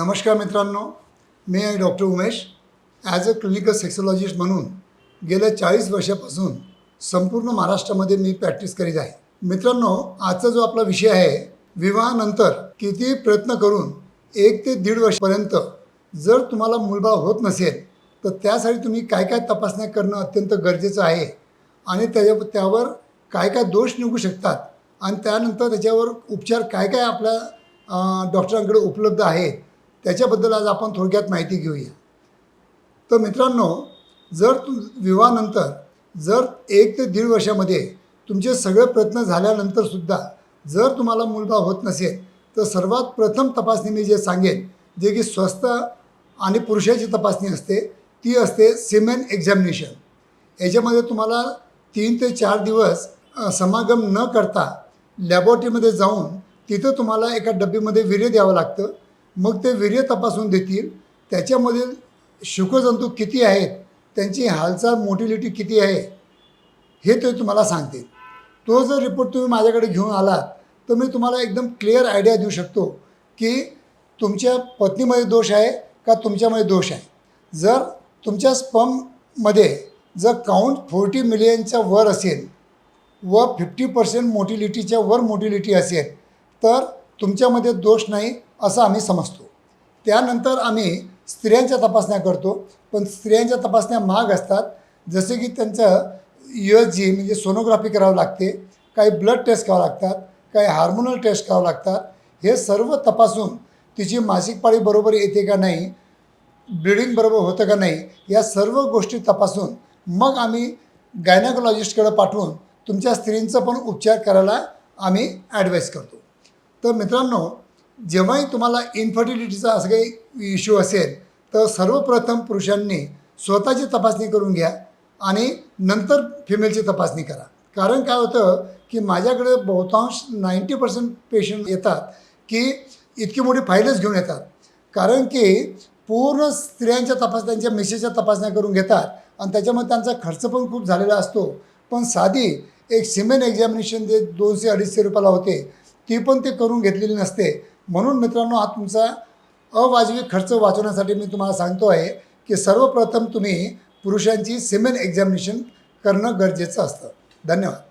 नमस्कार मित्रांनो मी आहे doctor Umesh. As a clinical sexologist म्हणून गेल्या चाळीस वर्षापासून संपूर्ण महाराष्ट्रामध्ये मी प्रॅक्टिस करीत आहे. मित्रांनो आजचा जो आपला विषय आहे विवाहानंतर किती प्रयत्न करून एक ते दीड वर्षपर्यंत जर तुम्हाला मुलबाळ होत नसेल तर त्यासाठी तुम्ही काय काय तपासण्या करणं अत्यंत गरजेचं आहे आणि त्याच्या त्यावर काय काय दोष निघू शकतात आणि त्यानंतर त्याच्यावर उपचार काय काय आपल्या डॉक्टरांकडे उपलब्ध आहे त्याच्याबद्दल आज आपण थोडक्यात माहिती घेऊया. तर मित्रांनो जर तु विवाहानंतर जर एक ते दीड वर्षामध्ये तुमचे सगळे प्रयत्न झाल्यानंतरसुद्धा जर तुम्हाला मुलगा होत नसेल तर सर्वात प्रथम तपासणी मी जे सांगेन जे की स्वस्त आणि पुरुषाची तपासणी असते ती असते सिमेन एक्झामिनेशन याच्यामध्ये तुम्हाला तीन ते चार दिवस समागम न करता लॅबॉरेटरीमध्ये जाऊन तिथं तुम्हाला एका डब्बीमध्ये वीर्य द्यावं लागतं. मग ते वीर्य तपासून देतील. त्याच्यामधील शुकजंतू किती आहेत? त्यांची हालचाल मोटिलिटी किती आहे? हे ते तुम्हाला सांगतील. तो जर रिपोर्ट तुम्ही माझ्याकडे घेऊन आलात तर मी तुम्हाला एकदम क्लिअर आयडिया देऊ शकतो की तुमच्या पत्नीमध्ये दोष आहे का तुमच्यामध्ये दोष आहे. जर तुमच्या स्पममध्ये जर काउंट फोर्टी मिलियनच्या वर असेल व फिफ्टी पर्सेंट मोटिलिटीच्या वर मोटिलिटी असेल तर तुमच्यामध्ये दोष नाही असं आम्ही समजतो. त्यानंतर आम्ही स्त्रियांच्या तपासण्या करतो. पण स्त्रियांच्या तपासण्या महाग असतात. जसे की त्यांचं यू एस जी म्हणजे सोनोग्राफी करावं लागते. काही ब्लड टेस्ट करावं लागतात. काही हार्मोनल टेस्ट करावं लागतात. हे सर्व तपासून तिची मासिक पाळी बरोबर येते का नाही ब्लिडिंग बरोबर होतं का नाही या सर्व गोष्टी तपासून मग आम्ही गायनाकोलॉजिस्टकडे पाठवून तुमच्या स्त्रींचं पण उपचार करायला आम्ही ॲडवाईस करतो. तर मित्रांनो जेव्हाही तुम्हाला इन्फर्टिलिटीचा असं काही इश्यू असेल तर सर्वप्रथम पुरुषांनी स्वतःची तपासणी करून घ्या आणि नंतर फिमेलची तपासणी करा. कारण काय होतं की माझ्याकडे बहुतांश नाईंटी पर्सेंट पेशंट येतात की इतकी मोठी फाईलच घेऊन येतात. कारण की पूर्ण स्त्रियांच्या तपासण्यांच्या मिसेसच्या तपासण्या करून घेतात आणि त्याच्यामध्ये त्यांचा खर्च पण खूप झालेला असतो. पण साधी एक सिमेन एक्झामिनेशन जे दोनशे अडीचशे रुपयाला होते ती पण ते करून घेतलेली नसते. म्हणून मित्रांनो हा तुमचा अवाजवी खर्च वाचवण्यासाठी मी तुम्हाला सांगतो आहे की सर्वप्रथम तुम्ही पुरुषांची सिमेन एक्झामिनेशन करणं गरजेचं असतं. धन्यवाद.